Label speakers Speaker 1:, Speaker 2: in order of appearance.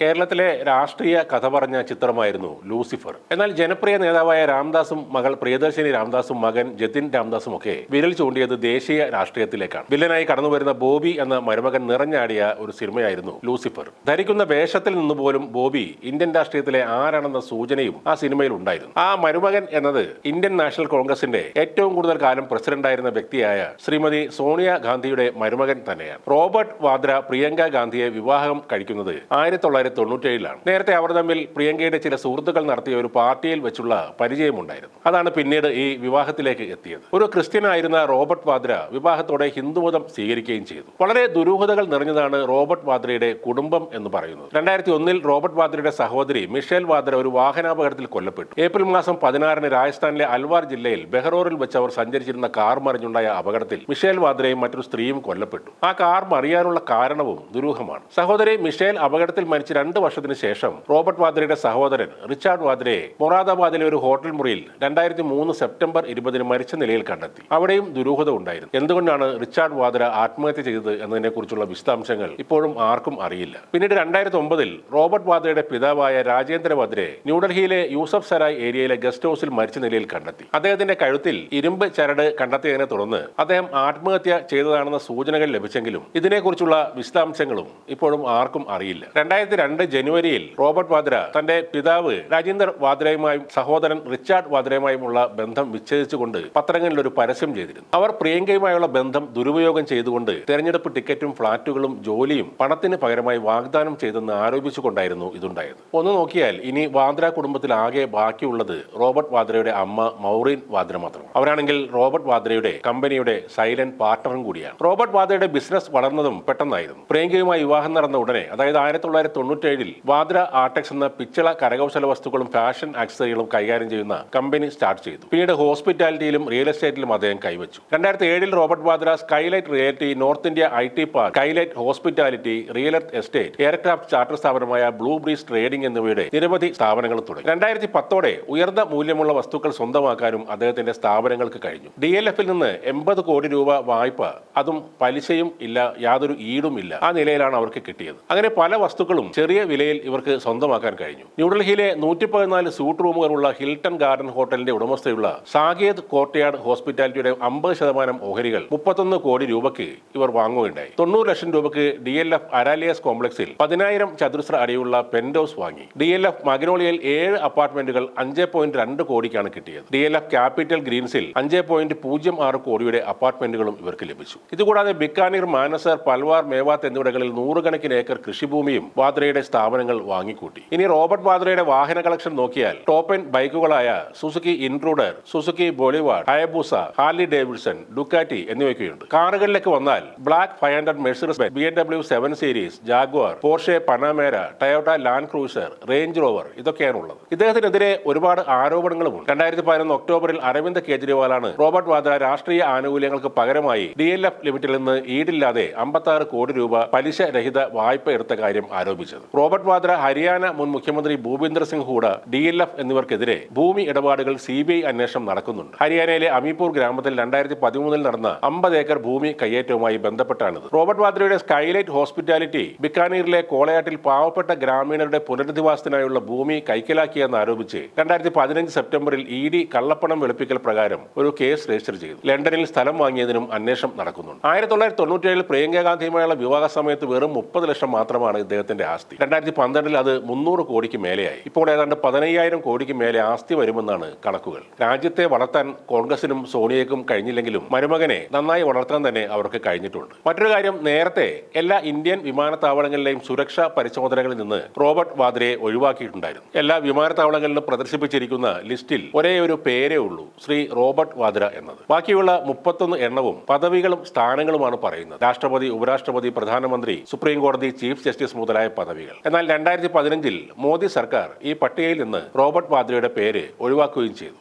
Speaker 1: കേരളത്തിലെ രാഷ്ട്രീയ കഥ പറഞ്ഞ ചിത്രമായിരുന്നു ലൂസിഫർ. എന്നാൽ ജനപ്രിയ നേതാവായ രാംദാസും മകൾ പ്രിയദർശിനി രാംദാസും മകൻ ജതിൻ രാംദാസും ഒക്കെ വിരൽ ചൂണ്ടിയത് ദേശീയ രാഷ്ട്രീയത്തിലേക്കാണ്. വില്ലനായി കടന്നുവരുന്ന ബോബി എന്ന മരുമകൻ നിറഞ്ഞാടിയ ഒരു സിനിമയായിരുന്നു ലൂസിഫർ. ധരിക്കുന്ന വേഷത്തിൽ നിന്നുപോലും ബോബി ഇന്ത്യൻ രാഷ്ട്രീയത്തിലെ ആരാണെന്ന സൂചനയും ആ സിനിമയിൽ ഉണ്ടായിരുന്നു. ആ മരുമകൻ എന്നത് ഇന്ത്യൻ നാഷണൽ കോൺഗ്രസിന്റെ ഏറ്റവും കൂടുതൽ കാലം പ്രസിഡന്റായിരുന്ന വ്യക്തിയായ ശ്രീമതി സോണിയ ഗാന്ധിയുടെ മരുമകൻ തന്നെയാണ്. റോബർട്ട് വാദ്ര പ്രിയങ്ക ഗാന്ധിയെ വിവാഹം കഴിക്കുന്നത് ആയിരത്തി തൊള്ളായിരത്തി തൊണ്ണൂറ്റേഴിലാണ്. നേരത്തെ അവർ തമ്മിൽ പ്രിയങ്കയുടെ ചില സുഹൃത്തുക്കൾ നടത്തിയ ഒരു പാർട്ടിയിൽ വെച്ചുള്ള പരിചയമുണ്ടായിരുന്നു. അതാണ് പിന്നീട് ഈ വിവാഹത്തിലേക്ക് എത്തിയത്. ഒരു ക്രിസ്ത്യനായിരുന്ന റോബർട്ട് വാദ്ര വിവാഹത്തോടെ ഹിന്ദുമതം സ്വീകരിക്കുകയും ചെയ്തു. വളരെ ദുരൂഹതകൾ നിറഞ്ഞതാണ് റോബർട്ട് വാദ്രയുടെ കുടുംബം എന്ന് പറയുന്നത്. രണ്ടായിരത്തി ഒന്നിൽ റോബർട്ട് വാദ്രയുടെ സഹോദരി മിഷേൽ വാദ്ര ഒരു വാഹനാപകടത്തിൽ കൊല്ലപ്പെട്ടു. ഏപ്രിൽ മാസം പതിനാറിന് രാജസ്ഥാനിലെ അൽവാർ ജില്ലയിൽ ബെഹ്റോറിൽ വെച്ച് അവർ സഞ്ചരിച്ചിരുന്ന കാർ മറിഞ്ഞുണ്ടായ അപകടത്തിൽ മിഷേൽ വാദ്രയും മറ്റൊരു സ്ത്രീയും കൊല്ലപ്പെട്ടു. ആ കാർ മറിയാനുള്ള കാരണവും ദുരൂഹമാണ്. സഹോദരി മിഷേൽ അപകടത്തിൽ മരിച്ച രണ്ട് വർഷത്തിന് ശേഷം റോബർട്ട് വാദ്രയുടെ സഹോദരൻ റിച്ചാർഡ് വാദ്രയെ മൊറാദാബാദിലെ ഒരു ഹോട്ടൽ മുറിയിൽ രണ്ടായിരത്തി മൂന്ന് സെപ്റ്റംബർ ഇരുപതിന് മരിച്ച നിലയിൽ കണ്ടെത്തി. അവിടെയും ദുരൂഹത ഉണ്ടായിരുന്നു. എന്തുകൊണ്ടാണ് റിച്ചാർഡ് വാദ്ര ആത്മഹത്യ ചെയ്തത് എന്നതിനെ കുറിച്ചുള്ള വിശദാംശങ്ങൾ ഇപ്പോഴും ആർക്കും അറിയില്ല. പിന്നീട് രണ്ടായിരത്തി ഒമ്പതിൽ റോബർട്ട് വാദ്രയുടെ പിതാവായ രാജേന്ദ്ര വാദ്രയെ ന്യൂഡൽഹിയിലെ യൂസഫ് സരായ് ഏരിയയിലെ ഗസ്റ്റ് ഹൌസിൽ മരിച്ച നിലയിൽ കണ്ടെത്തി. അദ്ദേഹത്തിന്റെ കഴുത്തിൽ ഇരുമ്പ് ചരട് കണ്ടെത്തിയതിനെ തുടർന്ന് അദ്ദേഹം ആത്മഹത്യ ചെയ്തതാണെന്ന സൂചനകൾ ലഭിച്ചെങ്കിലും ഇതിനെക്കുറിച്ചുള്ള വിശദാംശങ്ങളും ഇപ്പോഴും ആർക്കും അറിയില്ല. രണ്ടായിരത്തി രണ്ട് ജനുവരിയിൽ റോബർട്ട് വാദ്ര തന്റെ പിതാവ് രാജേന്ദ്ര വാദ്രയുമായും സഹോദരൻ റിച്ചാർഡ് വാദ്രയുമായുമുള്ള ബന്ധം വിച്ഛേദിച്ചുകൊണ്ട് പത്രങ്ങളിൽ ഒരു പരസ്യം ചെയ്തിരുന്നു. അവർ പ്രിയങ്കയുമായുള്ള ബന്ധം ദുരുപയോഗം ചെയ്തുകൊണ്ട് തെരഞ്ഞെടുപ്പ് ടിക്കറ്റും ഫ്ളാറ്റുകളും ജോലിയും പണത്തിന് പകരമായി വാഗ്ദാനം ചെയ്തെന്ന് ആരോപിച്ചുകൊണ്ടായിരുന്നു ഇതുണ്ടായത്. ഒന്ന് നോക്കിയാൽ ഇനി വാദ്ര കുടുംബത്തിൽ ആകെ ബാക്കിയുള്ളത് റോബർട്ട് വാദ്രയുടെ അമ്മ മൗറീൻ വാദ്ര മാത്രമാണ്. അവരാണെങ്കിൽ റോബർട്ട് വാദ്രയുടെ കമ്പനിയുടെ സൈലന്റ് പാർട്ണറും കൂടിയാണ്. റോബർട്ട് വാദ്രയുടെ ബിസിനസ് വളർന്നതും പെട്ടെന്നായിരുന്നു. പ്രിയങ്കയുമായി വിവാഹം നടന്ന ഉടനെ അതായത് ആയിരത്തി തൊള്ളായിരത്തി തൊണ്ണൂറ്റേഴിൽ വാദ്ര ആർട്ടെക്സ് എന്ന പിച്ചള കരകൗശല വസ്തുക്കളും ഫാഷൻ ആക്സസറികളും കൈകാര്യം ചെയ്യുന്ന കമ്പനി സ്റ്റാർട്ട് ചെയ്തു. പിന്നീട് ഹോസ്പിറ്റാലിറ്റിയിലും റിയൽ എസ്റ്റേറ്റിലും അദ്ദേഹം കൈവച്ചു. രണ്ടായിരത്തി ഏഴിൽ Robert Vadra Skylight reality North India I T park Skylight hospitality real estate aircraft charter സ്ഥാപനമായ ബ്ലൂ ബ്രീസ് ട്രേഡിംഗ് എന്നിവയുടെ നിരവധി സ്ഥാപനങ്ങൾ തുടങ്ങി. രണ്ടായിരത്തി പത്തോടെ ഉയർന്ന മൂല്യമുള്ള വസ്തുക്കൾ സ്വന്തമാക്കാനും അദ്ദേഹത്തിന്റെ സ്ഥാപനങ്ങൾക്ക് കഴിഞ്ഞു. ഡി എൽ എഫിൽ നിന്ന് എൺപത് കോടി രൂപ വായ്പ അതും പലിശയും ഇല്ല യാതൊരു ഈടും ഇല്ല ആ നിലയിലാണ് അവർക്ക് കിട്ടിയത്. അങ്ങനെ പല വസ്തുക്കളും ചെറിയ വിലയിൽ ഇവർക്ക് സ്വന്തമാക്കാൻ കഴിഞ്ഞു. ന്യൂഡൽഹിയിലെ നൂറ്റി പതിനാല് സൂട്ട് റൂമുകളുള്ള ഹിൽട്ടൺ ഗാർഡൻ ഹോട്ടലിന്റെ ഉടമസ്ഥയുള്ള സാകേത് കോർട്ട്യാർഡ് ഹോസ്പിറ്റാലിറ്റിയുടെ അമ്പത് ശതമാനം ഓഹരികൾ മുപ്പത്തൊന്ന് കോടി രൂപയ്ക്ക് ഇവർ വാങ്ങുകയുണ്ടായി. തൊണ്ണൂറ് ലക്ഷം രൂപയ്ക്ക് ഡി എൽ എഫ് അരാലിയസ് കോംപ്ലക്സിൽ പതിനായിരം ചതുരശ്ര അടിയുള്ള പെന്റോസ് വാങ്ങി. ഡി എൽ എഫ് മഗനോളിയിൽ ഏഴ് അപ്പാർട്ട്മെന്റുകൾ അഞ്ച് പോയിന്റ് രണ്ട് കോടിക്കാണ് കിട്ടിയത്. ഡി എൽ എഫ് ക്യാപിറ്റൽ ഗ്രീൻസിൽ അഞ്ച് പോയിന്റ് പൂജ്യം ആറ് കോടിയുടെ അപ്പാർട്ട്മെന്റുകളും ഇവർക്ക് ലഭിച്ചു. ഇതുകൂടാതെ ബിക്കാനീർ മാനസർ പൽവാർ മേവാത്ത് എന്നിവിടങ്ങളിൽ നൂറുകണക്കിന് ഏക്കർ കൃഷിഭൂമിയും വാദ്രയുടെ സ്ഥാപനങ്ങൾ വാങ്ങിക്കൂട്ടി. ഇനി റോബർട്ട് വാദ്രയുടെ വാഹന കളക്ഷൻ നോക്കിയാൽ ടോപ്പൻ ബൈക്കുകളായ Suzuki Intruder Suzuki Boulevard Hayabusa Harley Davidson Ducati എന്നിവയൊക്കെയുണ്ട് കാറുകളിലേക്ക് വന്നാൽ black five hundred Mercedes B M W seven series Jaguar Porsche Panamera Toyota Land Cruiser Range Rover ഇതൊക്കെയാണ് ഉള്ളത് ഇദ്ദേഹത്തിനെതിരെ ഒരുപാട് ആരോപണങ്ങളുമുണ്ട്. രണ്ടായിരത്തി പതിനൊന്ന് ഒക്ടോബറിൽ അരവിന്ദ് കേജ്രിവാളാണ് റോബർട്ട് വാദ്ര രാഷ്ട്രീയ ആനുകൂല്യങ്ങൾക്ക് പകരമായി ഡി എൽ എഫ് ലിമിറ്റിൽ നിന്ന് ഈടില്ലാതെ അമ്പത്തി കോടി രൂപ പലിശ രഹിത വായ്പ എടുത്ത കാര്യം ആരോപിച്ചത്. റോബർട്ട് വാദ്ര ഹരിയാന മുൻ മുഖ്യമന്ത്രി Bhupinder Singh Hooda D L F എന്നിവർക്കെതിരെ ഭൂമി ഇടപാടുകൾ സി ബി ഐ അന്വേഷണം നടക്കുന്നുണ്ട്. ഹരിയാനയിലെ അമീപൂർ ഗ്രാമത്തിൽ രണ്ടായിരത്തി പതിമൂന്നിൽ നടന്ന അമ്പത് ഏക്കർ ഭൂമി കയ്യേറ്റവുമായി ബന്ധപ്പെട്ടാണിത്. റോബർട്ട് വാദ്രയുടെ സ്കൈലൈറ്റ് ഹോസ്പിറ്റാലിറ്റി ബിക്കാനീറിലെ കോളയാട്ടിൽ പാവപ്പെട്ട ഗ്രാമീണരുടെ പുനരധിവാസത്തിനായുള്ള ഭൂമി കൈക്കലാക്കിയെന്നാരോപിച്ച് രണ്ടായിരത്തി പതിനഞ്ച് സെപ്റ്റംബറിൽ ഇ ഡി കള്ളപ്പണം വെളുപ്പിക്കൽ പ്രകാരം ഒരു കേസ് രജിസ്റ്റർ ചെയ്തു. ലണ്ടനിൽ സ്ഥലം വാങ്ങിയതിനും അന്വേഷണം നടക്കുന്നുണ്ട്. ആയിരത്തി തൊള്ളായിരത്തി തൊണ്ണൂറ്റേഴിൽ പ്രിയങ്ക ഗാന്ധിയുമായുള്ള വിവാഹ സമയത്ത് വെറും മുപ്പത് ലക്ഷം മാത്രമാണ് ഇദ്ദേഹത്തിന്റെ ആസ്തി. രണ്ടായിരത്തി പന്ത്രണ്ടിൽ അത് മുന്നൂറ് കോടിക്ക് മേലെയായി. ഇപ്പോൾ ഏതാണ്ട് പതിനയ്യായിരം കോടിക്ക് മേലെ ആസ്തി വരുമെന്നാണ് കണക്കുകൾ. രാജ്യത്തെ വളർത്താൻ കോൺഗ്രസിനും സോണിയയ്ക്കും കഴിഞ്ഞില്ലെങ്കിലും മരുമകനെ നന്നായി വളർത്താൻ തന്നെ അവർക്ക് കഴിഞ്ഞിട്ടുണ്ട്. മറ്റൊരു കാര്യം നേരത്തെ എല്ലാ ഇന്ത്യൻ വിമാനത്താവളങ്ങളിലെയും സുരക്ഷാ പരിശോധനകളിൽ നിന്ന് റോബർട്ട് വാദ്രയെ ഒഴിവാക്കിയിട്ടുണ്ടായിരുന്നു. എല്ലാ വിമാനത്താവളങ്ങളിലും പ്രദർശിപ്പിച്ചിരിക്കുന്ന ലിസ്റ്റിൽ ഒരേ ഒരു പേരേ ഉള്ളൂ ശ്രീ റോബർട്ട് വാദ്ര എന്നത്. ബാക്കിയുള്ള മുപ്പത്തൊന്ന് എണ്ണവും പദവികളും സ്ഥാനങ്ങളുമാണ് പറയുന്നത്. രാഷ്ട്രപതി ഉപരാഷ്ട്രപതി പ്രധാനമന്ത്രി സുപ്രീം കോടതി ചീഫ് ജസ്റ്റിസ് മുതലായ പദവികൾ എന്നാൽ രണ്ടായിരത്തി പതിനഞ്ചിൽ മോദി സർക്കാർ ഈ പട്ടികയിൽ നിന്ന് റോബർട്ട് വാദ്രയുടെ പേര് ഒഴിവാക്കുകയും ചെയ്തു.